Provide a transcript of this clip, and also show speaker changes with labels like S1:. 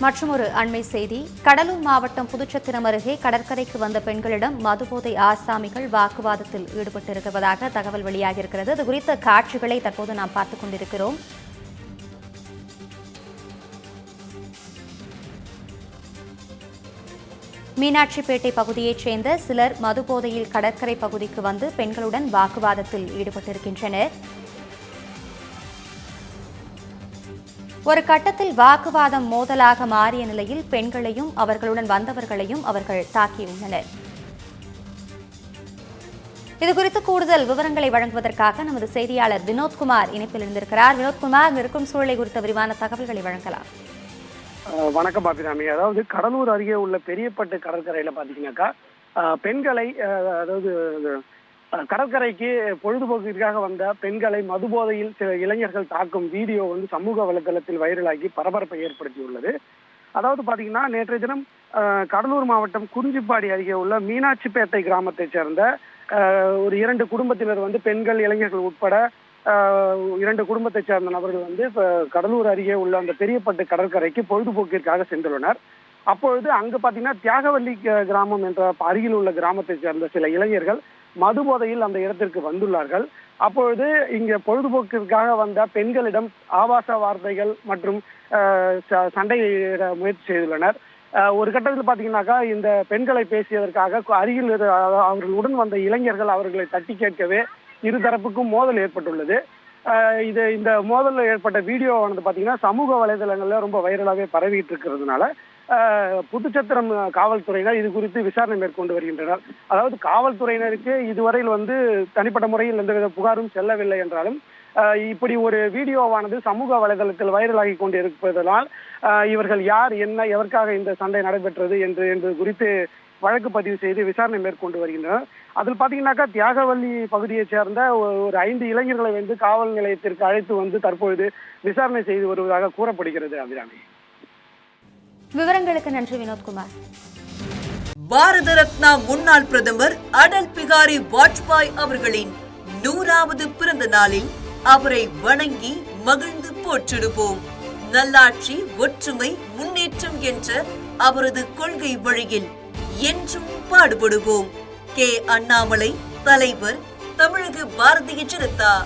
S1: மற்றும் ஒரு அண்மை செய்தி. கடலூர் மாவட்டம் புதுச்சத்திரம் அருகே கடற்கரைக்கு வந்த பெண்களிடம் மதுபோதை ஆசாமிகள் வாக்குவாதத்தில் ஈடுபட்டிருப்பதாக தகவல் வெளியாகியிருக்கிறது. இது குறித்த காட்சிகளை தற்போது நாம் பார்த்துக் கொண்டிருக்கிறோம். மீனாட்சிப்பேட்டை பகுதியைச் சேர்ந்த சிலர் மதுபோதையில் கடற்கரை பகுதிக்கு வந்து பெண்களுடன் வாக்குவாதத்தில் ஈடுபட்டிருக்கின்றனர். ஒரு கட்டத்தில் வாக்குவாதம் மோதலாக மாறிய நிலையில் பெண்களையும் அவர்களுடன் வந்தவர்களையும் அவர்கள் தாக்கியுள்ளனர். இதுகுறித்து கூடுதல் விவரங்களை வழங்குவதற்காக நமது செய்தியாளர் வினோத்குமார் இணைப்பில் இருந்திருக்கிறார். வினோத்குமார் அங்கு இருக்கும் சூழலை குறித்த விரிவான தகவல்களை வழங்கலாம்.
S2: வணக்கம் பாபிராமி அதாவது கடலூர் அருகே உள்ள பெரியப்பட்டு கடற்கரையில பாத்தீங்கன்னாக்கா பெண்களை அஹ் அதாவது கடற்கரைக்கு பொழுதுபோக்கிற்காக வந்த பெண்களை மதுபோதையில் சில இளைஞர்கள் தாக்கும் வீடியோ வந்து சமூக வலைதளத்தில் வைரலாகி பரபரப்பை ஏற்படுத்தியுள்ளது. அதாவது பாத்தீங்கன்னா நேற்றைய தினம் கடலூர் மாவட்டம் குறிஞ்சிப்பாடி அருகே உள்ள மீனாட்சிப்பேட்டை கிராமத்தைச் சேர்ந்த ஒரு இரண்டு குடும்பத்தினர் வந்து பெண்கள் இளைஞர்கள் உட்பட இரண்டு குடும்பத்தைச் சேர்ந்த நபர்கள் வந்து கடலூர் அருகே உள்ள அந்த பெரியப்பட்டு கடற்கரைக்கு பொழுதுபோக்கிற்காக சென்றுள்ளனர். அப்பொழுது அங்கு பாத்தீங்கன்னா தியாகவல்லி க- கிராமம் என்ற அருகில் உள்ள கிராமத்தைச் சேர்ந்த சில இளைஞர்கள் மது போதையில் அந்த இடத்திற்கு வந்துள்ளார்கள். அப்பொழுது இங்க பொழுதுபோக்கிற்காக வந்த பெண்களிடம் ஆபாச வார்த்தைகள் மற்றும் சண்டையிட முயற்சி செய்துள்ளனர். ஒரு கட்டத்தில் பாத்தீங்கன்னாக்கா இந்த பெண்களை பேசியதற்காக அருகில் அவர்கள் உடன் அவர்களுடன் வந்த இளைஞர்கள் அவர்களை தட்டி கேட்கவே இருதரப்புக்கும் மோதல் ஏற்பட்டுள்ளது. இது இந்த மோதலில் ஏற்பட்ட வீடியோ வந்து பாத்தீங்கன்னா சமூக வலைதளங்கள்ல ரொம்ப வைரலாகவே பரவிட்டு இருக்கிறதுனால புதுச்சத்திரம் காவல்துறையினர் இது குறித்து விசாரணை மேற்கொண்டு வருகின்றனர். அதாவது காவல்துறையினருக்கு இதுவரையில் வந்து தனிப்பட்ட முறையில் எந்தவித புகாரும் செல்லவில்லை என்றாலும் இப்படி ஒரு வீடியோவானது சமூக வலைதளத்தில் வைரலாகி கொண்டிருப்பதனால் இவர்கள் யார் என்ன எதற்காக இந்த சண்டை நடைபெற்றது என்று என்பது குறித்து வழக்கு பதிவு செய்து விசாரணை மேற்கொண்டு வருகின்றனர். அதில் பார்த்தீங்கன்னாக்கா தியாகவல்லி பகுதியைச் சேர்ந்த ஒரு ஐந்து இளைஞர்களை வந்து காவல் நிலையத்திற்கு அழைத்து வந்து தற்பொழுது விசாரணை செய்து வருவதாக கூறப்படுகிறது அபிராமி.
S1: விவரங்களுக்கு நன்றி வினோத்குமார்.
S3: பாரத ரத்னா முன்னாள் பிரதமர் அடல் பிகாரி வாஜ்பாய் அவர்களின் நூறாவது பிறந்த நாளில் அவரை வணங்கி மகிழ்ந்து போற்றிடுவோம். நல்லாட்சி ஒற்றுமை முன்னேற்றம் என்ற அவரது கொள்கை வழியில் என்றும் பாடுபடுவோம். கே. அண்ணாமலை தலைவர் தமிழக பாரதிய ஜனதா.